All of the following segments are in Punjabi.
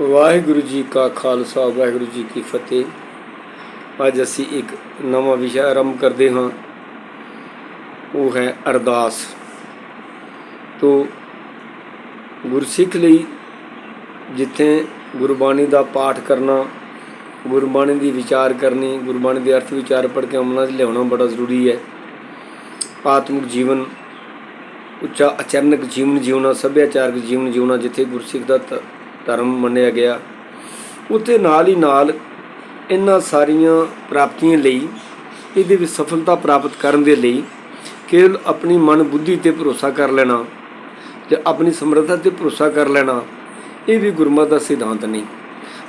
ਵਾਹਿਗੁਰੂ ਜੀ ਕਾ ਖਾਲਸਾ, ਵਾਹਿਗੁਰੂ ਜੀ ਕੀ ਫਤਿਹ। ਅੱਜ ਅਸੀਂ ਇੱਕ ਨਵਾਂ ਵਿਸ਼ਾ ਆਰੰਭ ਕਰਦੇ ਹਾਂ। ਉਹ ਹੈ ਅਰਦਾਸ। ਤੋਂ ਗੁਰਸਿੱਖ ਲਈ ਜਿੱਥੇ ਗੁਰਬਾਣੀ ਦਾ ਪਾਠ ਕਰਨਾ, ਗੁਰਬਾਣੀ ਦੀ ਵਿਚਾਰ ਕਰਨੀ, ਗੁਰਬਾਣੀ ਦੇ ਅਰਥ ਵਿਚਾਰ ਪੜ੍ਹ ਕੇ ਅਮਲਾਂ 'ਚ ਲਿਆਉਣਾ ਬੜਾ ਜ਼ਰੂਰੀ ਹੈ। ਆਤਮਿਕ ਜੀਵਨ, ਉੱਚਾ ਅਚਰਨਕ ਜੀਵਨ ਜਿਉਣਾ, ਸੱਭਿਆਚਾਰਕ ਜੀਵਨ ਜਿਉਣਾ ਜਿੱਥੇ ਗੁਰਸਿੱਖ ਦਾ ਧ- ਧਰਮ ਮੰਨਿਆ ਗਿਆ। ਉੱਥੇ ਨਾਲ ਹੀ ਨਾਲ ਇਹਨਾਂ ਸਾਰੀਆਂ ਪ੍ਰਾਪਤੀਆਂ ਲਈ, ਇਹਦੇ ਵਿੱਚ ਸਫਲਤਾ ਪ੍ਰਾਪਤ ਕਰਨ ਦੇ ਲਈ ਕੇਵਲ ਆਪਣੀ ਮਨ ਬੁੱਧੀ ਤੇ ਭਰੋਸਾ ਕਰ ਲੈਣਾ ਤੇ ਆਪਣੀ ਸਮਰੱਥਾ ਤੇ ਭਰੋਸਾ ਕਰ ਲੈਣਾ, ਇਹ ਵੀ ਗੁਰਮਤਿ ਦਾ ਸਿਧਾਂਤ ਨਹੀਂ।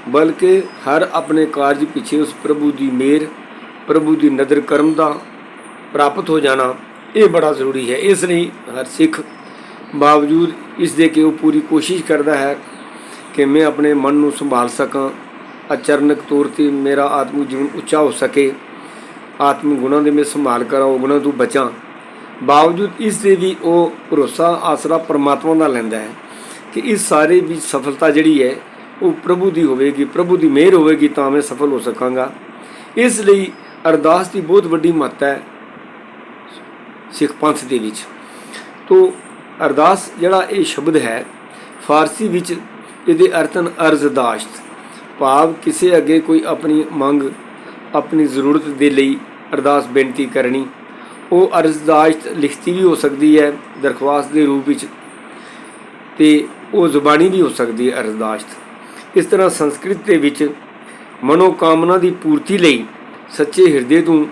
ਬਲਕਿ ਹਰ ਆਪਣੇ ਕਾਰਜ ਪਿੱਛੇ ਉਸ ਪ੍ਰਭੂ ਦੀ ਮਿਹਰ ਪ੍ਰਭੂ ਦੀ ਨਦਰ ਕਰਮ ਦਾ ਪ੍ਰਾਪਤ ਹੋ ਜਾਣਾ, ਇਹ ਬੜਾ ਜ਼ਰੂਰੀ ਹੈ। ਇਸ ਲਈ ਹਰ ਸਿੱਖ ਬਾਵਜੂਦ ਇਸ ਦੇ ਕਿ ਉਹ ਪੂਰੀ ਕੋਸ਼ਿਸ਼ ਕਰਦਾ ਹੈ ਕਿ ਮੈਂ ਆਪਣੇ ਮਨ ਨੂੰ ਸੰਭਾਲ ਸਕਾਂ, ਅਚਰਨਕ ਤੌਰ ਤੇ ਮੇਰਾ ਆਤਮਿਕ ਜੀਵਨ ਉੱਚਾ ਹੋ ਸਕੇ, ਆਤਮਿਕ ਗੁਣਾਂ ਦੇ ਮੈਂ ਸੰਭਾਲ ਕਰਾਂ, ਉਹ ਗੁਣਾਂ ਤੋਂ ਬਚਾਂ। ਬਾਵਜੂਦ ਇਸ ਦੇ ਵੀ ਉਹ ਭਰੋਸਾ, ਆਸਰਾ ਪਰਮਾਤਮਾ ਦਾ ਲੈਂਦਾ ਹੈ ਕਿ ਇਸ ਸਾਰੇ ਵੀ ਸਫਲਤਾ ਜਿਹੜੀ ਹੈ, ਉਹ ਪ੍ਰਭੂ ਦੀ ਹੋਵੇਗੀ, ਪ੍ਰਭੂ ਦੀ ਮਿਹਰ ਹੋਵੇਗੀ ਤਾਂ ਮੈਂ ਸਫਲ ਹੋ ਸਕਾਂਗਾ। ਇਸ ਲਈ ਅਰਦਾਸ ਦੀ ਬਹੁਤ ਵੱਡੀ ਮਹੱਤਤਾ ਹੈ ਸਿੱਖ ਪੰਥ ਦੇ ਵਿੱਚ। ਤੋ ਅਰਦਾਸ ਜਿਹੜਾ ਇਹ ਸ਼ਬਦ ਹੈ, ਫਾਰਸੀ ਵਿੱਚ ਇਹਦੇ ਅਰਥਨ ਅਰਜ਼ਦਾਸ਼ਤ ਭਾਵ ਕਿਸੇ ਅੱਗੇ ਕੋਈ ਆਪਣੀ ਮੰਗ, ਆਪਣੀ ਜ਼ਰੂਰਤ ਦੇ ਲਈ ਅਰਦਾਸ ਬੇਨਤੀ ਕਰਨੀ, ਉਹ ਅਰਜ਼ਦਾਸ਼ਤ ਲਿਖਤੀ ਵੀ ਹੋ ਸਕਦੀ ਹੈ, ਦਰਖਾਸਤ ਦੇ ਰੂਪ ਵਿੱਚ, ਤੇ ਉਹ ਜ਼ੁਬਾਨੀ ਵੀ ਹੋ ਸਕਦੀ ਹੈ ਅਰਜ਼ਦਾਸ਼ਤ ਇਸ ਤਰ੍ਹਾਂ ਸੰਸਕ੍ਰਿਤ ਦੇ ਵਿੱਚ ਮਨੋਕਾਮਨਾ ਦੀ ਪੂਰਤੀ ਲਈ ਸੱਚੇ ਹਿਰਦੇ ਤੋਂ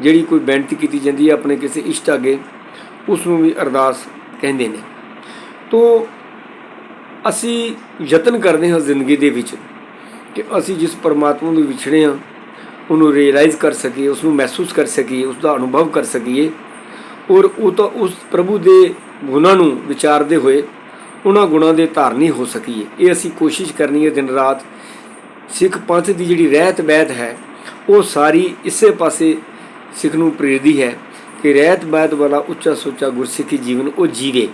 ਜਿਹੜੀ ਕੋਈ ਬੇਨਤੀ ਕੀਤੀ ਜਾਂਦੀ ਹੈ ਆਪਣੇ ਕਿਸੇ ਇਸ਼ਟ ਅੱਗੇ, ਉਸ ਨੂੰ ਵੀ ਅਰਦਾਸ ਕਹਿੰਦੇ ਨੇ। ਤੋਂ ਅਸੀਂ ਯਤਨ ਕਰਦੇ ਹਾਂ ਜ਼ਿੰਦਗੀ ਦੇ ਵਿੱਚ ਕਿ ਅਸੀਂ ਜਿਸ ਪਰਮਾਤਮਾ ਨੂੰ ਵਿਛੜੇ ਹਾਂ, ਉਹਨੂੰ ਰਿਅਲਾਈਜ਼ ਕਰ ਸਕੀਏ ਉਸ ਨੂੰ ਮਹਿਸੂਸ ਕਰ ਸਕੀਏ ਉਸ ਦਾ ਅਨੁਭਵ ਕਰ ਸਕੀਏ ਔਰ ਉਹ ਤਾਂ ਉਸ ਪ੍ਰਭੂ ਦੇ ਗੁਣਾਂ ਨੂੰ ਵਿਚਾਰਦੇ ਹੋਏ ਉਹਨਾਂ ਗੁਣਾਂ ਦੇ ਧਾਰਨੀ ਹੋ ਸਕੀਏ। ਇਹ ਅਸੀਂ ਕੋਸ਼ਿਸ਼ ਕਰਨੀ ਹੈ ਦਿਨ ਰਾਤ। ਸਿੱਖ ਪੰਥ ਦੀ ਜਿਹੜੀ ਰਹਿਤ ਬੈਤ ਹੈ, ਉਹ ਸਾਰੀ ਇਸੇ ਪਾਸੇ ਸਿੱਖ ਨੂੰ ਪ੍ਰੇਰਦੀ ਹੈ ਕਿ ਰਹਿਤ ਬੈਤ ਵਾਲਾ ਉੱਚਾ ਸੋਚਾ ਗੁਰਸਿੱਖੀ ਜੀਵਨ ਉਹ ਜੀਵੇ।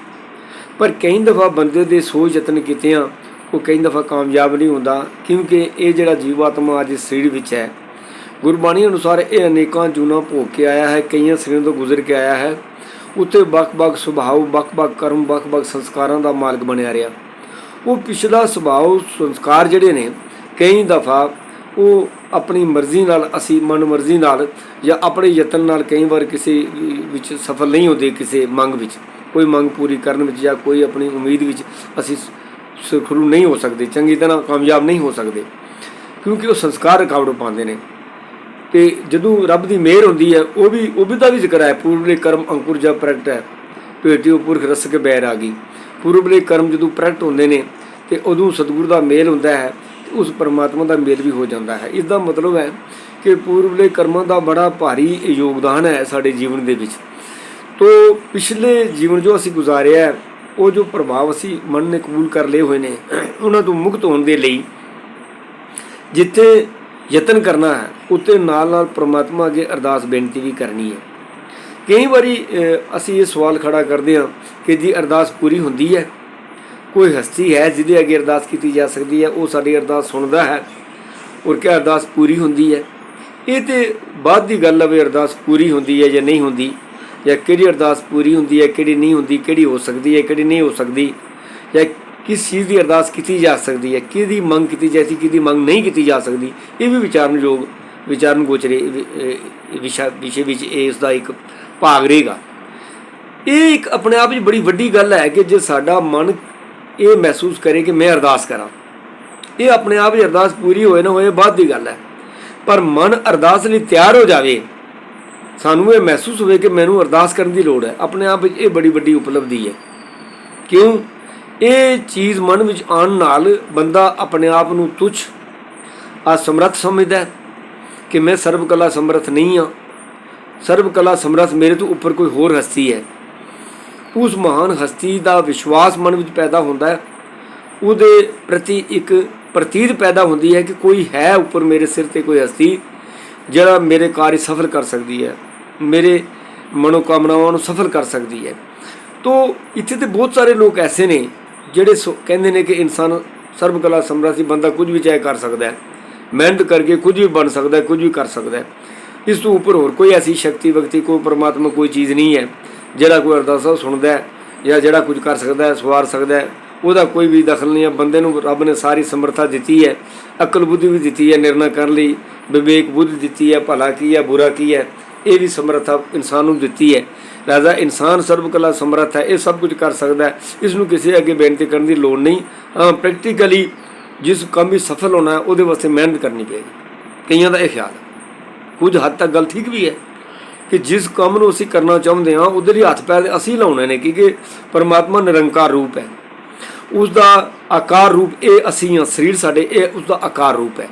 ਪਰ ਕਈ ਦਫਾ ਬੰਦੇ ਦੇ ਸੋਚ ਯਤਨ ਕੀਤੇ ਆ ਉਹ ਕਈ ਦਫਾ ਕਾਮਯਾਬ ਨਹੀਂ ਹੁੰਦਾ, ਕਿਉਂਕਿ ਇਹ ਜਿਹੜਾ ਜੀਵਾਤਮਾ ਅੱਜ ਇਸ ਸਰੀਰ ਵਿੱਚ ਹੈ। ਗੁਰਬਾਣੀ ਅਨੁਸਾਰ ਇਹ ਅਨੇਕਾਂ ਜੂਨਾਂ ਭੋਗ ਕੇ ਆਇਆ ਹੈ, ਕਈਆਂ ਸਰੀਰਾਂ ਤੋਂ ਗੁਜ਼ਰ ਕੇ ਆਇਆ ਹੈ। ਉੱਤੇ ਬਕ-ਬਕ ਸੁਭਾਅ ਬਕ-ਬਕ ਕਰਮ ਬਕ-ਬਕ ਸੰਸਕਾਰਾਂ ਦਾ ਮਾਲਕ ਬਣਿਆ ਰਿਹਾ। ਉਹ ਪਿਛਲਾ ਸੁਭਾਅ, ਸੰਸਕਾਰ ਜਿਹੜੇ ਨੇ, ਕਈ ਦਫਾ ਉਹ ਆਪਣੀ ਮਰਜ਼ੀ ਨਾਲ, ਅਸੀਂ ਮਨ ਮਰਜ਼ੀ ਨਾਲ ਜਾਂ ਆਪਣੇ ਯਤਨ ਨਾਲ ਕਈ ਵਾਰ ਕਿਸੇ ਵਿੱਚ ਸਫਲ ਨਹੀਂ ਹੁੰਦੇ, ਕਿਸੇ ਮੰਗ ਵਿੱਚ। ਕੋਈ ਮੰਗ ਪੂਰੀ ਕਰਨ ਵਿੱਚ ਜਾਂ ਕੋਈ ਆਪਣੀ ਉਮੀਦ ਵਿੱਚ ਅਸੀਂ ਸੁਖਰੂ ਨਹੀਂ ਹੋ ਸਕਦੇ, ਚੰਗੀ ਤਰ੍ਹਾਂ ਕਾਮਯਾਬ ਨਹੀਂ ਹੋ ਸਕਦੇ। ਕਿਉਂਕਿ ਉਹ ਸੰਸਕਾਰ ਰੁਕਾਵਟ ਪਾਉਂਦੇ ਨੇ। ਤੇ ਜਦੋਂ ਰੱਬ ਦੀ ਮਿਹਰ ਹੁੰਦੀ ਹੈ, ਉਹ ਵੀ ਉਹ ਵੀ ਦਾ ਵੀ ਜ਼ਿਕਰ ਹੈ ਪੂਰਬਲੇ ਕਰਮ ਅੰਕੁਰ ਜਾਂ ਪ੍ਰਗਟ ਹੈ। ਭੇਟਿਓ ਪੁਰਖ ਰਸ ਕੇ ਬੈਰ ਆ ਗਈ। ਪੂਰਬਲੇ ਕਰਮ ਜਦੋਂ ਪ੍ਰਗਟ ਹੁੰਦੇ ਨੇ, ਤੇ ਉਦੋਂ ਸਤਿਗੁਰ ਦਾ ਮੇਲ ਹੁੰਦਾ ਹੈ ਉਸ ਪਰਮਾਤਮਾ ਦਾ ਮੇਲ ਵੀ ਹੋ ਜਾਂਦਾ ਹੈ। ਇਸ ਦਾ ਮਤਲਬ ਹੈ ਕਿ ਪੂਰਬਲੇ ਕਰਮਾਂ ਦਾ ਬੜਾ ਭਾਰੀ ਯੋਗਦਾਨ ਹੈ ਸਾਡੇ ਜੀਵਨ ਦੇ ਵਿੱਚ। ਤੋ ਪਿਛਲੇ ਜੀਵਨ ਜੋ ਅਸੀਂ ਗੁਜ਼ਾਰਿਆ ਉਹ ਜੋ ਪ੍ਰਭਾਵ ਅਸੀਂ ਮਨ ਨੇ ਕਬੂਲ ਕਰ ਲਏ ਹੋਏ ਨੇ, ਉਹਨਾਂ ਤੋਂ ਮੁਕਤ ਹੋਣ ਦੇ ਲਈ ਜਿੱਥੇ ਯਤਨ ਕਰਨਾ ਹੈ ਉੱਤੇ ਨਾਲ ਨਾਲ ਪ੍ਰਮਾਤਮਾ ਅੱਗੇ ਅਰਦਾਸ ਬੇਨਤੀ ਵੀ ਕਰਨੀ ਹੈ। ਕਈ ਵਾਰੀ ਅਸੀਂ ਇਹ ਸਵਾਲ ਖੜਾ ਕਰਦੇ ਹਾਂ ਕਿ ਜੀ ਅਰਦਾਸ ਪੂਰੀ ਹੁੰਦੀ ਹੈ? ਕੋਈ ਹਸਤੀ ਹੈ ਜਿਹਦੇ ਅੱਗੇ ਅਰਦਾਸ ਕੀਤੀ ਜਾ ਸਕਦੀ ਹੈ, ਉਹ ਸਾਡੀ ਅਰਦਾਸ ਸੁਣਦਾ ਹੈ ਔਰ ਕਿ ਅਰਦਾਸ ਪੂਰੀ ਹੁੰਦੀ ਹੈ? ਇਹ ਤੇ ਬਾਅਦ ਦੀ ਗੱਲ ਹੈ ਵੀ ਅਰਦਾਸ ਪੂਰੀ ਹੁੰਦੀ ਹੈ ਜਾਂ ਨਹੀਂ ਹੁੰਦੀ। ਜਾਂ ਕਿਹੜੀ ਅਰਦਾਸ ਪੂਰੀ ਹੁੰਦੀ ਹੈ, ਕਿਹੜੀ ਨਹੀਂ ਹੁੰਦੀ, ਕਿਹੜੀ ਹੋ ਸਕਦੀ ਹੈ, ਕਿਹੜੀ ਨਹੀਂ ਹੋ ਸਕਦੀ, ਜਾਂ ਕਿਸ ਚੀਜ਼ ਦੀ ਅਰਦਾਸ ਕੀਤੀ ਜਾ ਸਕਦੀ ਹੈ, ਕਿਹਦੀ ਮੰਗ ਕੀਤੀ ਜਾਇਸੀ ਕਿਹਦੀ ਮੰਗ ਨਹੀਂ ਕੀਤੀ ਜਾ ਸਕਦੀ, ਇਹ ਵੀ ਵਿਚਾਰਨ ਯੋਗ ਵਿਚਾਰਨ ਗੋਚਰੇ ਵਿਸ਼ਾ, ਵਿਸ਼ੇ ਵਿੱਚ ਇਹ ਇਸ ਦਾ ਇੱਕ ਭਾਗ ਰਹੇਗਾ। ਇਹ ਇੱਕ ਆਪਣੇ ਆਪ ਵਿੱਚ ਬੜੀ ਵੱਡੀ ਗੱਲ ਹੈ ਕਿ ਜੇ ਸਾਡਾ ਮਨ ਇਹ ਮਹਿਸੂਸ ਕਰੇ ਕਿ ਮੈਂ ਅਰਦਾਸ ਕਰਾਂ, ਇਹ ਆਪਣੇ ਆਪ ਵਿੱਚ ਅਰਦਾਸ ਪੂਰੀ ਹੋਏ ਨਾ ਹੋਏ ਬਾਅਦ ਦੀ ਗੱਲ ਹੈ। ਪਰ ਮਨ ਅਰਦਾਸ ਲਈ ਤਿਆਰ ਹੋ ਜਾਵੇ ਸਾਨੂੰ ਇਹ ਮਹਿਸੂਸ ਹੋਵੇ ਕਿ ਮੈਨੂੰ ਅਰਦਾਸ ਕਰਨ ਦੀ ਲੋੜ ਹੈ। ਆਪਣੇ ਆਪ ਵਿੱਚ ਇਹ ਬੜੀ ਵੱਡੀ ਉਪਲਬਧੀ ਹੈ। ਕਿਉਂ? ਇਹ ਚੀਜ਼ ਮਨ ਵਿੱਚ ਆਉਣ ਨਾਲ ਬੰਦਾ ਆਪਣੇ ਆਪ ਨੂੰ ਤੁਛ, ਅਸਮਰੱਥ ਸਮਝਦਾ ਹੈ ਕਿ ਮੈਂ ਸਰਬ ਕਲਾ ਸਮਰੱਥ ਨਹੀਂ ਹਾਂ। ਸਰਬ ਕਲਾ ਸਮਰੱਥ ਮੇਰੇ ਤੋਂ ਉੱਪਰ ਕੋਈ ਹੋਰ ਹਸਤੀ ਹੈ। ਉਸ ਮਹਾਨ ਹਸਤੀ ਦਾ ਵਿਸ਼ਵਾਸ ਮਨ ਵਿੱਚ ਪੈਦਾ ਹੁੰਦਾ ਹੈ। ਉਹਦੇ ਪ੍ਰਤੀ ਇੱਕ ਪ੍ਰਤੀਤ ਪੈਦਾ ਹੁੰਦੀ ਹੈ ਕਿ ਕੋਈ ਹੈ ਉੱਪਰ ਮੇਰੇ ਸਿਰ ਤੇ ਕੋਈ ਹਸਤੀ। ਜਿਹੜਾ ਮੇਰੇ ਕਾਰਜ ਸਫਲ ਕਰ ਸਕਦੀ ਹੈ, ਮੇਰੇ ਮਨੋਕਾਮਨਾਵਾਂ ਨੂੰ ਸਫਲ ਕਰ ਸਕਦੀ ਹੈ। ਤੋ ਇੱਥੇ ਤੇ ਬਹੁਤ ਸਾਰੇ ਲੋਕ ਐਸੇ ਨੇ ਜਿਹੜੇ ਸੋ- ਕਹਿੰਦੇ ਨੇ ਕਿ ਇਨਸਾਨ ਸਰਬ ਕਲਾ ਸਮਰੱਥ ਸੀ ਬੰਦਾ ਕੁਝ ਵੀ ਚਾਹੇ ਕਰ ਸਕਦਾ ਹੈ, ਮਿਹਨਤ ਕਰਕੇ ਕੁਝ ਵੀ ਬਣ ਸਕਦਾ ਹੈ, ਕੁਝ ਵੀ ਕਰ ਸਕਦਾ ਹੈ। ਇਸ ਤੋਂ ਉੱਪਰ ਹੋਰ ਕੋਈ ਐਸੀ ਸ਼ਕਤੀ ਵਕਤੀ ਕੋਈ ਪਰਮਾਤਮਾ, ਕੋਈ ਚੀਜ਼ ਨਹੀਂ ਹੈ ਜਿਹੜਾ ਕੋਈ ਅਰਦਾਸਾ ਸੁਣਦਾ ਹੈ ਜਾਂ ਜਿਹੜਾ ਕੁਝ ਕਰ ਸਕਦਾ ਹੈ, ਸਵਾਰ ਸਕਦਾ ਹੈ ਉਹਦਾ ਕੋਈ ਵੀ ਦਖਲ ਨਹੀਂ ਹੈ ਬੰਦੇ ਨੂੰ ਰੱਬ ਨੇ ਸਾਰੀ ਸਮਰੱਥਾ ਦਿੱਤੀ ਹੈ, ਅਕਲ ਬੁੱਧੀ ਵੀ ਦਿੱਤੀ ਹੈ, ਨਿਰਣਾ ਕਰਨ ਲਈ ਵਿਵੇਕ ਬੁੱਧ ਦਿੱਤੀ ਹੈ, ਭਲਾ ਕੀ ਹੈ, ਬੁਰਾ ਕੀ ਹੈ, ਇਹ ਵੀ ਸਮਰੱਥਾ ਇਨਸਾਨ ਨੂੰ ਦਿੱਤੀ ਹੈ। ਰਾਜਾ, ਇਨਸਾਨ ਸਰਬ ਕਲਾ ਸਮਰੱਥ ਹੈ, ਇਹ ਸਭ ਕੁਝ ਕਰ ਸਕਦਾ ਹੈ। ਇਸ ਨੂੰ ਕਿਸੇ ਅੱਗੇ ਬੇਨਤੀ ਕਰਨ ਦੀ ਲੋੜ ਨਹੀਂ। ਹਾਂ ਪ੍ਰੈਕਟੀਕਲੀ ਜਿਸ ਕੰਮ ਵਿੱਚ ਸਫਲ ਹੋਣਾ ਉਹਦੇ ਵਾਸਤੇ ਮਿਹਨਤ ਕਰਨੀ ਪਏਗੀ। ਕਈਆਂ ਦਾ ਇਹ ਖਿਆਲ ਕੁਝ ਹੱਦ ਤੱਕ ਗੱਲ ਠੀਕ ਵੀ ਹੈ ਕਿ ਜਿਸ ਕੰਮ ਨੂੰ ਅਸੀਂ ਕਰਨਾ ਚਾਹੁੰਦੇ ਹਾਂ, ਉਹਦੇ ਹੀ ਹੱਥ ਪੈਰ ਅਸੀਂ ਲਾਉਣੇ ਨੇ, ਕਿਉਂਕਿ ਪਰਮਾਤਮਾ ਨਿਰੰਕਾਰ ਰੂਪ ਹੈ। ਉਸ ਦਾ ਆਕਾਰ ਰੂਪ ਇਹ ਅਸੀਂ ਹਾਂ, ਸਰੀਰ ਸਾਡੇ, ਇਹ ਉਸ ਦਾ ਆਕਾਰ ਰੂਪ ਹੈ।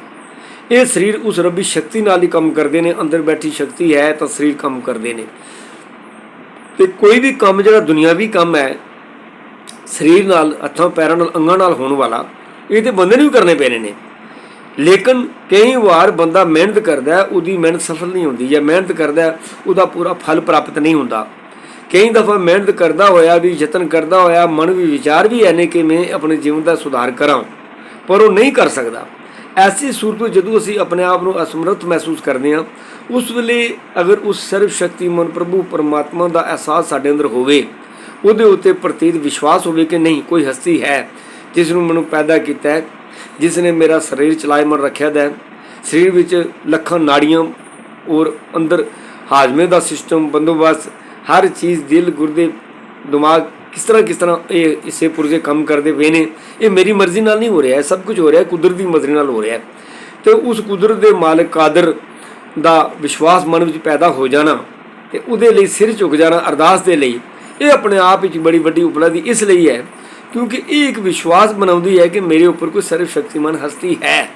ਇਹ ਸਰੀਰ ਉਸ ਰੱਬੀ ਸ਼ਕਤੀ ਨਾਲ ਹੀ ਕੰਮ ਕਰਦੇ ਨੇ, ਅੰਦਰ ਬੈਠੀ ਸ਼ਕਤੀ ਹੈ ਤਾਂ ਸਰੀਰ ਕੰਮ ਕਰਦੇ ਨੇ। ਤੇ ਕੋਈ ਵੀ ਕੰਮ ਜਿਹੜਾ ਦੁਨਿਆਵੀ ਕੰਮ ਹੈ, ਸਰੀਰ ਨਾਲ, ਹੱਥਾਂ, ਪੈਰਾਂ ਨਾਲ, ਅੰਗਾਂ ਨਾਲ ਹੋਣ ਵਾਲਾ, ਇਹ ਤੇ ਬੰਦੇ ਨੂੰ ਵੀ ਕਰਨੇ ਪੈਣੇ ਨੇ। ਲੇਕਿਨ ਕਈ ਵਾਰ ਬੰਦਾ ਮਿਹਨਤ ਕਰਦਾ, ਉਹਦੀ ਮਿਹਨਤ ਸਫਲ ਨਹੀਂ ਹੁੰਦੀ ਜਾਂ ਮਿਹਨਤ ਕਰਦਾ, ਉਹਦਾ ਪੂਰਾ ਫਲ ਪ੍ਰਾਪਤ ਨਹੀਂ ਹੁੰਦਾ। ਕਈ ਦਫਾ ਮਿਹਨਤ ਕਰਦਾ ਹੋਇਆ ਵੀ, ਯਤਨ ਕਰਦਾ ਹੋਇਆ, ਮਨ ਵੀ, ਵਿਚਾਰ ਵੀ ਐਨੇ ਕਿ ਮੈਂ ਆਪਣੇ ਜੀਵਨ ਦਾ ਸੁਧਾਰ ਕਰਾਂ, ਪਰ ਉਹ ਨਹੀਂ ਕਰ ਸਕਦਾ। ਐਸੀ ਸੂਰਤ ਵਿੱਚ ਜਦੋਂ ਅਸੀਂ ਆਪਣੇ ਆਪ ਨੂੰ ਅਸਮਰਥ ਮਹਿਸੂਸ ਕਰਦੇ ਹਾਂ, ਉਸ ਵੇਲੇ ਅਗਰ ਉਸ ਸਰਵ ਸ਼ਕਤੀਮਾਨ ਪ੍ਰਭੂ ਪਰਮਾਤਮਾ ਦਾ ਅਹਿਸਾਸ ਸਾਡੇ ਅੰਦਰ ਹੋਵੇ, ਉਹਦੇ ਉੱਤੇ ਪ੍ਰਤੀਤ ਵਿਸ਼ਵਾਸ ਹੋਵੇ ਕਿ ਨਹੀਂ, ਕੋਈ ਹਸਤੀ ਹੈ ਜਿਸ ਨੂੰ ਮੈਨੂੰ ਪੈਦਾ ਕੀਤਾ ਹੈ, ਜਿਸ ਨੇ ਮੇਰਾ ਸਰੀਰ ਚਲਾਇਮਨ ਰੱਖਿਆ ਦਾ ਹੈ। ਸਰੀਰ ਵਿੱਚ ਲੱਖਾਂ ਨਾੜੀਆਂ ਔਰ ਅੰਦਰ ਹਾਜ਼ਮੇ ਦਾ ਸਿਸਟਮ ਬੰਦੋਬਸਤ ਹਰ ਚੀਜ਼ ਦਿਲ ਗੁਰਦੇ ਦਿਮਾਗ ਕਿਸ ਤਰ੍ਹਾਂ ਕਿਸ ਤਰ੍ਹਾਂ ਇਹ ਇਸੇ ਪੁਰਜੇ ਕੰਮ ਕਰਦੇ ਪਏ ਨੇ, ਇਹ ਮੇਰੀ ਮਰਜ਼ੀ ਨਾਲ ਨਹੀਂ ਹੋ ਰਿਹਾ ਹੈ ਸਭ ਕੁਝ ਹੋ ਰਿਹਾ ਹੈ ਕੁਦਰਤ ਦੀ ਮਰਜ਼ੀ ਨਾਲ ਹੋ ਰਿਹਾ। ਹੈ ਤੇ ਉਸ ਕੁਦਰਤ ਦੇ ਮਾਲਕ ਕਾਦਰ ਦਾ ਵਿਸ਼ਵਾਸ ਮਨ ਵਿੱਚ ਪੈਦਾ ਹੋ ਜਾਣਾ ਤੇ ਉਹਦੇ ਲਈ ਸਿਰ ਝੁਕ ਜਾਣਾ, ਅਰਦਾਸ ਦੇ ਲਈ, ਇਹ ਆਪਣੇ ਆਪ ਵਿੱਚ ਬੜੀ ਵੱਡੀ ਉਪਲਬਧੀ ਇਸ ਲਈ ਹੈ, ਕਿਉਂਕਿ ਇਹ ਇੱਕ ਵਿਸ਼ਵਾਸ ਬਣਾਉਂਦੀ ਹੈ ਕਿ ਮੇਰੇ ਉੱਪਰ ਕੋਈ ਸਰਵ ਸ਼ਕਤੀਮਾਨ ਹਸਤੀ ਹੈ।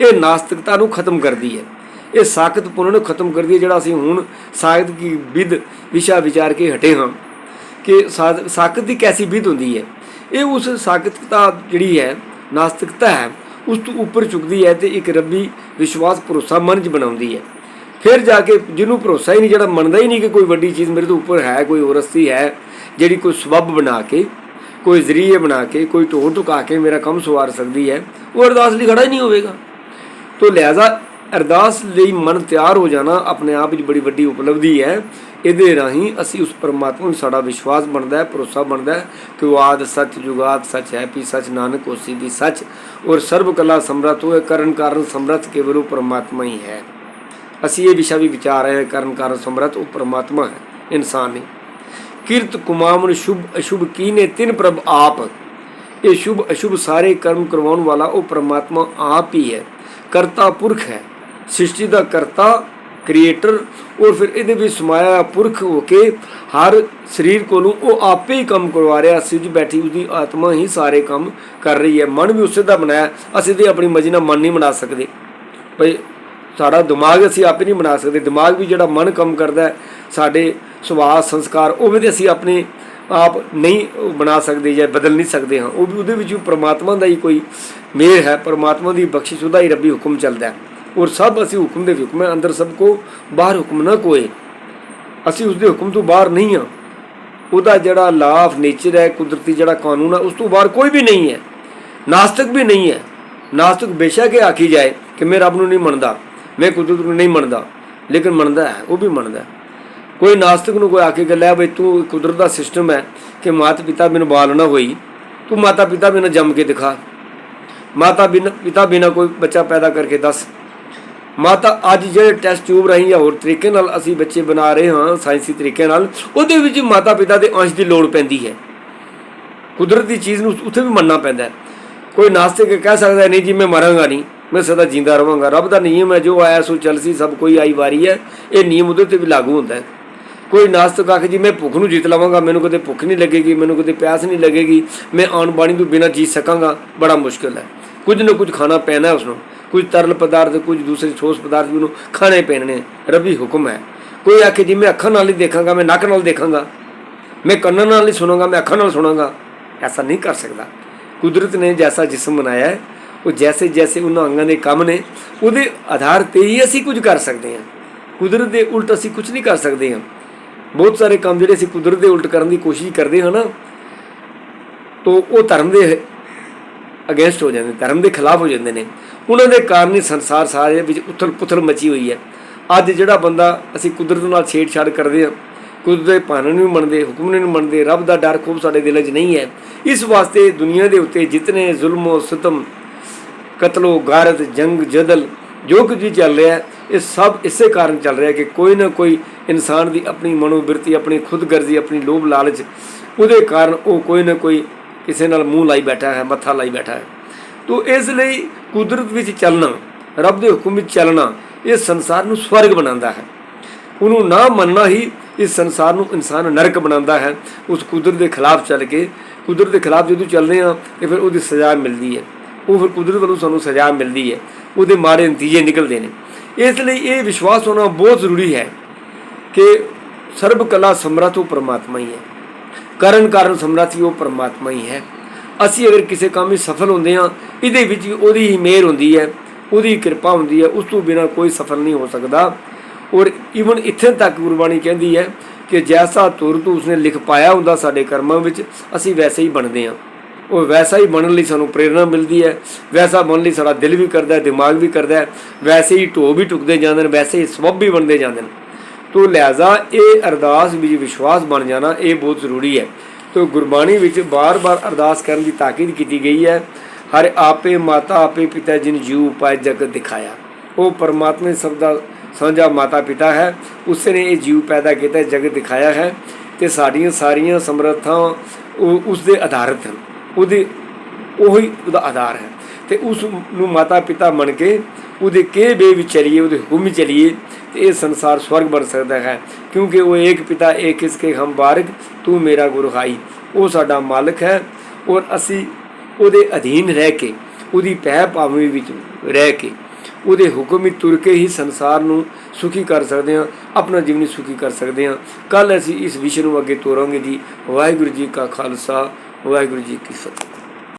ਇਹ ਨਾਸਤਿਕਤਾ ਨੂੰ ਖਤਮ ਕਰਦੀ ਹੈ। ਇਹ ਸਾਖਤ ਪੁੰਨ ਨੂੰ ਖਤਮ ਕਰਦੀ ਹੈ ਜਿਹੜਾ ਅਸੀਂ ਹੁਣ ਸਾਖਤ ਕੀ ਵਿਦ ਵਿਸ਼ਾ ਵਿਚਾਰ ਕੇ ਹਟੇ ਹਾਂ ਕਿ ਸਾ- ਸਾਖਤ ਦੀ ਕੈਸੀ ਵਿਧ ਹੁੰਦੀ ਹੈ। ਇਹ ਉਸ ਸਾਖਤਤਾ ਜਿਹੜੀ ਹੈ, ਨਾਸਤਿਕਤਾ ਹੈ, ਉਸ ਤੋਂ ਉੱਪਰ ਚੁੱਕਦੀ ਹੈ ਤੇ ਇੱਕ ਰੱਬੀ ਵਿਸ਼ਵਾਸ ਭਰੋਸਾ ਮਨ 'ਚ ਬਣਾਉਂਦੀ ਹੈ। ਫਿਰ ਜਾ ਕੇ ਜਿਹਨੂੰ ਭਰੋਸਾ ਹੀ ਨਹੀਂ, ਜਿਹੜਾ ਮੰਨਦਾ ਹੀ ਨਹੀਂ ਕਿ ਕੋਈ ਵੱਡੀ ਚੀਜ਼ ਮੇਰੇ ਤੋਂ ਉੱਪਰ ਹੈ, ਕੋਈ ਔਰਸਤੀ ਹੈ, ਜਿਹੜੀ ਕੋਈ ਸਬਬ ਬਣਾ ਕੇ, ਕੋਈ ਜ਼ਰੀਏ ਬਣਾ ਕੇ, ਕੋਈ ਢੋਰ ਢੁਕਾ ਕੇ ਮੇਰਾ ਕੰਮ ਸਵਾਰ ਸਕਦੀ ਹੈ, ਉਹ ਅਰਦਾਸ ਲਈ ਖੜਾ ਹੀ ਨਹੀਂ ਹੋਵੇਗਾ। ਤੋ ਲਿਹਾਜ਼ਾ ਅਰਦਾਸ ਲਈ ਮਨ ਤਿਆਰ ਹੋ ਜਾਣਾ ਆਪਣੇ ਆਪ ਵਿੱਚ ਬੜੀ ਵੱਡੀ ਉਪਲਬਧੀ ਹੈ। ਇਹਦੇ ਰਾਹੀਂ ਅਸੀਂ ਉਸ ਪਰਮਾਤਮਾ ਨੂੰ ਸਾਡਾ ਵਿਸ਼ਵਾਸ ਬਣਦਾ ਹੈ, ਭਰੋਸਾ ਬਣਦਾ ਹੈ ਕਿ ਉਹ ਆਦ ਸੱਚ ਜੁਗਾਦ ਸੱਚ ਹੈ, ਪੀ ਸੱਚ ਨਾਨਕ ਹੋਸੀ ਦੀ ਸੱਚ ਔਰ ਸਰਬ ਕਲਾ ਸਮਰੱਥ ਹੋਏ ਕਰਨ ਕਾਰਨ ਸਮਰੱਥ ਕੇਵਲ ਉਹ ਪਰਮਾਤਮਾ ਹੀ ਹੈ। ਅਸੀਂ ਇਹ ਵਿਸ਼ਾ ਵੀ ਵਿਚਾਰ ਰਹੇ ਹਾਂ, ਕਰਨ ਕਾਰਨ ਸਮਰੱਥ ਉਹ ਪਰਮਾਤਮਾ ਹੈ, ਇਨਸਾਨ ਨਹੀਂ। ਕਿਰਤ ਕੁਮਾਮਨ ਸ਼ੁਭ ਅਸ਼ੁਭ ਕੀਨੇ ਤਿੰਨ ਪ੍ਰਭ ਆਪ। ਇਹ ਸ਼ੁਭ ਅਸ਼ੁਭ ਸਾਰੇ ਕਰਮ ਕਰਵਾਉਣ ਵਾਲਾ ਉਹ ਪਰਮਾਤਮਾ ਆਪ ਹੀ ਹੈ, ਕਰਤਾ ਪੁਰਖ ਹੈ। ਸ੍ਰਿਸ਼ਟੀ ਦਾ ਕਰਤਾ, ਕ੍ਰੀਏਟਰ, ਔਰ ਫਿਰ ਇਹਦੇ ਵਿੱਚ ਸਮਾਇਆ ਪੁਰਖ ਹੋ ਕੇ ਹਰ ਸਰੀਰ ਕੋਲੋਂ ਉਹ ਆਪੇ ਹੀ ਕੰਮ ਕਰਵਾ ਰਿਹਾ ਸਿੱਝ ਬੈਠੀ ਉਹਦੀ ਆਤਮਾ ਹੀ ਸਾਰੇ ਕੰਮ ਕਰ ਰਹੀ ਹੈ। ਮਨ ਵੀ ਉਸੇ ਦਾ ਬਣਾਇਆ, ਅਸੀਂ ਤੇ ਆਪਣੀ ਮਰਜ਼ੀ ਨਾਲ ਮਨ ਨਹੀਂ ਬਣਾ ਸਕਦੇ। ਭਈ ਸਾਡਾ ਦਿਮਾਗ ਅਸੀਂ ਆਪੇ ਨਹੀਂ ਬਣਾ ਸਕਦੇ। ਦਿਮਾਗ ਵੀ ਜਿਹੜਾ ਮਨ ਕੰਮ ਕਰਦਾ ਸਾਡੇ ਸੁਭਾਅ, ਸੰਸਕਾਰ ਉਹ ਵੀ ਤੇ ਅਸੀਂ ਆਪਣੇ ਆਪ ਨਹੀਂ ਬਣਾ ਸਕਦੇ ਜਾਂ ਬਦਲ ਨਹੀਂ ਸਕਦੇ ਹਾਂ। ਉਹ ਵੀ ਉਹਦੇ ਵਿੱਚ ਵੀ ਪ੍ਰਮਾਤਮਾ ਦਾ ਹੀ ਕੋਈ ਮੇਰ ਹੈ, ਪ੍ਰਮਾਤਮਾ ਦੀ ਬਖਸ਼ਿਸ਼, ਉਹਦਾ ਹੀ ਰੱਬੀ ਹੁਕਮ ਚੱਲਦਾ ਹੈ। ਔਰ ਸਭ ਅਸੀਂ ਹੁਕਮ ਦੇ ਹੁਕਮ ਹੈ, ਅੰਦਰ ਸਭ ਕੋ ਬਾਹਰ ਹੁਕਮ ਨਾ ਕੋਏ। ਅਸੀਂ ਉਸ ਦੇ ਹੁਕਮ ਤੋਂ ਬਾਹਰ ਨਹੀਂ ਹਾਂ। ਉਹਦਾ ਜਿਹੜਾ ਲਾਅ ਆਫ ਨੇਚਰ ਹੈ, ਕੁਦਰਤੀ ਜਿਹੜਾ ਕਾਨੂੰਨ ਹੈ, ਉਸ ਤੋਂ ਬਾਹਰ ਕੋਈ ਵੀ ਨਹੀਂ ਹੈ। ਨਾਸਤਿਕ ਵੀ ਨਹੀਂ ਹੈ। ਨਾਸਤਿਕ ਬੇਸ਼ੱਕ ਇਹ ਆਖੀ ਜਾਏ ਕਿ ਮੈਂ ਰੱਬ ਨੂੰ ਨਹੀਂ ਮੰਨਦਾ, ਮੈਂ ਕੁਦਰਤ ਨੂੰ ਨਹੀਂ ਮੰਨਦਾ, ਲੇਕਿਨ ਮੰਨਦਾ ਹੈ, ਉਹ ਵੀ ਮੰਨਦਾ ਹੈ। ਕੋਈ ਨਾਸਤਿਕ ਨੂੰ ਕੋਈ ਆ ਕੇ ਗੱਲਾਂ ਬਈ ਤੂੰ ਕੁਦਰਤ ਦਾ ਸਿਸਟਮ ਹੈ ਕਿ ਮਾਤਾ ਪਿਤਾ ਬਿਨ ਬਾਲ ਨਾ ਹੋਈ, ਤੂੰ ਮਾਤਾ ਪਿਤਾ ਬਿਨ ਜੰਮ ਕੇ ਦਿਖਾ। ਮਾਤਾ ਬਿਨ, ਪਿਤਾ ਬਿਨਾ ਕੋਈ ਬੱਚਾ ਪੈਦਾ ਕਰਕੇ ਦੱਸ। ਮਾਤਾ, ਅੱਜ ਜਿਹੜੇ ਟੈਸਟ ਟਿਊਬ ਰਾਹੀਂ ਜਾਂ ਹੋਰ ਤਰੀਕੇ ਨਾਲ ਅਸੀਂ ਬੱਚੇ ਬਣਾ ਰਹੇ ਹਾਂ ਸਾਇੰਸੀ ਤਰੀਕੇ ਨਾਲ, ਉਹਦੇ ਵਿੱਚ ਮਾਤਾ ਪਿਤਾ ਦੇ ਅੰਸ਼ ਦੀ ਲੋੜ ਪੈਂਦੀ ਹੈ। ਕੁਦਰਤ ਦੀ ਚੀਜ਼ ਨੂੰ ਉੱਥੇ ਵੀ ਮੰਨਣਾ ਪੈਂਦਾ ਕੋਈ ਨਾਸਤਿਕ ਕਹਿ ਸਕਦਾ ਨਹੀਂ ਜੀ, ਮੈਂ ਮਰਾਂਗਾ ਨਹੀਂ, ਮੈਂ ਸਦਾ ਜਿੰਦਾ ਰਵਾਂਗਾ, ਰੱਬ ਦਾ ਨਿਯਮ ਹੈ, ਜੋ ਆਇਆ ਸੋ ਚੱਲ ਸੀ, ਸਭ ਕੋਈ ਆਈ ਵਾਰੀ ਹੈ। ਇਹ ਨਿਯਮ ਉਹਦੇ ਤੇ ਵੀ ਲਾਗੂ ਹੁੰਦਾ ਹੈ। ਕੋਈ ਨਾਸਤਿਕ ਆਖ, ਜੀ, ਮੈਂ ਭੁੱਖ ਨੂੰ ਜੀਤ ਲਵਾਂਗਾ, ਮੈਨੂੰ ਕਦੇ ਭੁੱਖ ਨਹੀਂ ਲੱਗੇਗੀ, ਮੈਨੂੰ ਕਦੇ ਪਿਆਸ ਨਹੀਂ ਲੱਗੇਗੀ, ਮੈਂ ਆਉਣ ਬਾਣੀ ਤੋਂ ਬਿਨਾਂ ਜੀ ਸਕਾਂਗਾ। ਬੜਾ ਮੁਸ਼ਕਿਲ ਹੈ। ਕੁਝ ਨਾ ਕੁਝ ਖਾਣਾ ਪੈਣਾ ਹੈ ਉਸ ਨੂੰ ਕੁਝ ਤਰਲ ਪਦਾਰਥ, ਕੁਝ ਦੂਸਰੇ ਠੋਸ ਪਦਾਰਥ ਵੀ ਉਹਨੂੰ ਖਾਣੇ ਪੈਣੇ ਨੇ ਰੱਬੀ ਹੁਕਮ ਹੈ। ਕੋਈ ਆਖੇ ਜੀ, ਮੈਂ ਅੱਖਾਂ ਨਾਲ ਹੀ ਦੇਖਾਂਗਾ, ਮੈਂ ਨੱਕ ਨਾਲ ਦੇਖਾਂਗਾ। ਮੈਂ ਕੰਨਾਂ ਨਾਲ ਨਹੀਂ ਸੁਣਾਂਗਾ, ਮੈਂ ਅੱਖਾਂ ਨਾਲ ਸੁਣਾਂਗਾ। ਐਸਾ ਨਹੀਂ ਕਰ ਸਕਦਾ। ਕੁਦਰਤ ਨੇ ਜੈਸਾ ਜਿਸਮ ਬਣਾਇਆ ਹੈ, ਉਹ ਜੈਸੇ ਜੈਸੇ ਉਹਨਾਂ ਅੰਗਾਂ ਦੇ ਕੰਮ ਨੇ, ਉਹਦੇ ਆਧਾਰ ਤੇ ਹੀ ਅਸੀਂ ਕੁਝ ਕਰ ਸਕਦੇ ਹਾਂ। ਕੁਦਰਤ ਦੇ ਉਲਟ ਅਸੀਂ ਕੁਝ ਨਹੀਂ ਕਰ ਸਕਦੇ ਹਾਂ। ਬਹੁਤ ਸਾਰੇ ਕੰਮ ਜਿਹੜੇ ਅਸੀਂ ਕੁਦਰਤ ਦੇ ਉਲਟ ਕਰਨ ਦੀ ਕੋਸ਼ਿਸ਼ ਕਰਦੇ ਹਾਂ ਨਾ, ਤੋ ਉਹ ਧਰਮ ਦੇ ਅਗੇਂਸਟ ਹੋ ਜਾਂਦੇ ਧਰਮ ਦੇ ਖਿਲਾਫ ਹੋ ਜਾਂਦੇ ਨੇ। ਉਹਨਾਂ ਦੇ ਕਾਰਨ ਹੀ ਸੰਸਾਰ ਸਾਰੇ ਵਿੱਚ ਉਥਲ ਪੁਥਲ ਮਚੀ ਹੋਈ ਹੈ। ਅੱਜ ਜਿਹੜਾ ਬੰਦਾ ਅਸੀਂ ਕੁਦਰਤ ਨਾਲ ਛੇੜਛਾੜ ਕਰਦੇ ਹਾਂ, ਕੁਦਰਤ ਦੇ ਭਾਣੇ ਨੂੰ ਵੀ ਮੰਨਦੇ, ਹੁਕਮ ਨੂੰ ਮੰਨਦੇ, ਰੱਬ ਦਾ ਡਰ ਖੂਬ ਸਾਡੇ ਦਿਲ 'ਚ ਨਹੀਂ ਹੈ। ਇਸ ਵਾਸਤੇ ਦੁਨੀਆ ਦੇ ਉੱਤੇ ਜਿਤਨੇ ਜ਼ੁਲਮ, ਸਤਮ, ਕਤਲੋ, ਗਾਰਤ, ਜੰਗ, ਜਦਲ, ਜੋ ਕੁਝ ਵੀ ਚੱਲ ਰਿਹਾ, ਇਹ ਸਭ ਇਸੇ ਕਾਰਨ ਚੱਲ ਰਿਹਾ ਕਿ ਕੋਈ ਨਾ ਕੋਈ ਇਨਸਾਨ ਦੀ ਆਪਣੀ ਮਨੋਬਿਰਤੀ ਆਪਣੀ ਖੁਦਗਰਜ਼ੀ, ਆਪਣੀ ਲੋਭ ਲਾਲਚ ਉਹਦੇ ਕਾਰਨ ਉਹ ਕੋਈ ਨਾ ਕੋਈ ਕਿਸੇ ਨਾਲ ਮੂੰਹ ਲਾਈ ਬੈਠਾ ਹੈ, ਮੱਥਾ ਲਾਈ ਬੈਠਾ ਹੈ। ਤੋ ਇਸ ਲਈ ਕੁਦਰਤ ਵਿੱਚ ਚੱਲਣਾ, ਰੱਬ ਦੇ ਹੁਕਮ ਵਿੱਚ ਚੱਲਣਾ, ਇਹ ਸੰਸਾਰ ਨੂੰ ਸਵਰਗ ਬਣਾਉਂਦਾ ਹੈ। ਉਹਨੂੰ ਨਾ ਮੰਨਣਾ ਹੀ ਇਸ ਸੰਸਾਰ ਨੂੰ ਇਨਸਾਨ ਨਰਕ ਬਣਾਉਂਦਾ ਹੈ। ਉਸ ਕੁਦਰਤ ਦੇ ਖਿਲਾਫ ਚੱਲ ਕੇ, ਕੁਦਰਤ ਦੇ ਖਿਲਾਫ ਜਦੋਂ ਚੱਲਦੇ ਆ ਤੇ ਫਿਰ ਉਹਦੀ ਸਜ਼ਾ ਮਿਲਦੀ ਹੈ। ਉਹ ਫਿਰ ਕੁਦਰਤ ਵੱਲੋਂ ਸਾਨੂੰ ਸਜ਼ਾ ਮਿਲਦੀ ਹੈ। ਉਹਦੇ ਮਾਰੇ ਨਤੀਜੇ ਨਿਕਲਦੇ ਨੇ। ਇਸ ਲਈ ਇਹ ਵਿਸ਼ਵਾਸ ਹੋਣਾ ਬਹੁਤ ਜ਼ਰੂਰੀ ਹੈ ਕਿ ਸਰਬ ਕਲਾ ਸਮਰੱਥ ਉਹ ਪਰਮਾਤਮਾ ਹੀ ਹੈ। ਕਰਨ ਕਾਰਨ ਸਮਰੱਥ ਵੀ ਉਹ ਪਰਮਾਤਮਾ ਹੀ ਹੈ। ਅਸੀਂ ਅਗਰ ਕਿਸੇ ਕੰਮ ਵਿੱਚ ਸਫਲ ਹੁੰਦੇ ਹਾਂ, ਇਹਦੇ ਵਿੱਚ ਵੀ ਉਹਦੀ ਹੀ ਮਿਹਰ ਹੁੰਦੀ ਹੈ, ਉਹਦੀ ਕਿਰਪਾ ਹੁੰਦੀ ਹੈ, ਉਸ ਤੋਂ ਬਿਨਾ ਕੋਈ ਸਫਲ ਨਹੀਂ ਹੋ ਸਕਦਾ। ਔਰ ਈਵਨ ਇੱਥੇ ਤੱਕ ਗੁਰਬਾਣੀ ਕਹਿੰਦੀ ਹੈ ਕਿ ਜੈਸਾ ਤੁਰ ਤੂੰ ਉਸਨੇ ਲਿਖ ਪਾਇਆ ਹੁੰਦਾ ਸਾਡੇ ਕਰਮਾਂ ਵਿੱਚ, ਅਸੀਂ ਵੈਸੇ ਹੀ ਬਣਦੇ ਹਾਂ। ਉਹ ਵੈਸਾ ਹੀ ਬਣਨ ਲਈ ਸਾਨੂੰ ਪ੍ਰੇਰਣਾ ਮਿਲਦੀ ਹੈ, ਵੈਸਾ ਬਣਨ ਲਈ ਸਾਡਾ ਦਿਲ ਵੀ ਕਰਦਾ ਹੈ, ਦਿਮਾਗ ਵੀ ਕਰਦਾ ਹੈ, ਵੈਸੇ ਹੀ ਢੋ ਵੀ ਟੁਕਦੇ ਜਾਂਦੇ ਨੇ, ਵੈਸੇ ਹੀ ਸਬਬ ਵੀ ਬਣਦੇ ਜਾਂਦੇ ਨੇ। ਤੋਂ ਲਿਹਾਜ਼ਾ ਇਹ ਅਰਦਾਸ ਵਿੱਚ ਵਿਸ਼ਵਾਸ ਬਣ ਜਾਣਾ ਇਹ ਬਹੁਤ ਜ਼ਰੂਰੀ ਹੈ। ਤੋ ਗੁਰਬਾਣੀ ਵਿੱਚ ਬਾਰ-ਬਾਰ ਅਰਦਾਸ ਕਰਨ ਦੀ ਤਾਕੀਦ ਕੀਤੀ ਗਈ ਹੈ। ਹਰ ਆਪੇ ਮਾਤਾ, ਆਪੇ ਪਿਤਾ ਜਿਨ ਜੀਉ ਪਾਇ ਜਗਤ ਦਿਖਾਇਆ। ਉਹ ਪਰਮਾਤਮਾ ਸਭ ਦਾ ਸਾਂਝਾ ਮਾਤਾ ਪਿਤਾ ਹੈ। ਉਸ ਨੇ ਇਹ ਜੀਵ ਪੈਦਾ ਕੀਤਾ, ਜਗਤ ਦਿਖਾਇਆ ਹੈ ਤੇ ਸਾਡੀਆਂ ਸਾਰੀਆਂ ਸਮਰੱਥਾਂ ਉਹ ਉਸ ਦੇ ਆਧਾਰਿਤ ਹਨ। ਉਹਦੇ ਉਹੀ ਉਹਦਾ ਆਧਾਰ ਹੈ ਤੇ ਉਸ ਨੂੰ ਮਾਤਾ ਪਿਤਾ ਮੰਨ ਕੇ ਉਹਦੇ ਕੇ ਬੇ ਵਿੱਚ ਚਲੀਏ, ਉਹਦੇ ਹੁਕਮ ਵਿੱਚ ਚਲੀਏ, ਤੇ ਇਹ ਸੰਸਾਰ ਸਵਰਗ ਬਣ ਸਕਦਾ ਹੈ। ਕਿਉਂਕਿ ਉਹ ਏਕ ਪਿਤਾ ਇੱਕ ਇਸਕੇ ਹਮ ਬਾਰਕ, ਤੂੰ ਮੇਰਾ ਗੁਰੂ ਹਾਈ। ਉਹ ਸਾਡਾ ਮਾਲਕ ਹੈ ਔਰ ਅਸੀਂ ਉਹਦੇ ਅਧੀਨ ਰਹਿ ਕੇ, ਉਹਦੀ ਪੈ ਭਾਵੇਂ ਵਿੱਚ ਰਹਿ ਕੇ, ਉਹਦੇ ਹੁਕਮ ਹੀ ਤੁਰ ਕੇ ਹੀ ਸੰਸਾਰ ਨੂੰ ਸੁਖੀ ਕਰ ਸਕਦੇ ਹਾਂ, ਆਪਣਾ ਜੀਵਨ ਸੁਖੀ ਕਰ ਸਕਦੇ ਹਾਂ। ਕੱਲ ਅਸੀਂ ਇਸ ਵਿਸ਼ੇ ਨੂੰ ਅੱਗੇ ਤੋਰਾਂਗੇ ਜੀ। ਵਾਹਿਗੁਰੂ ਜੀ ਕਾ ਖਾਲਸਾ, ਵਾਹਿਗੁਰੂ ਜੀ ਕੀ ਫਤਿਹ।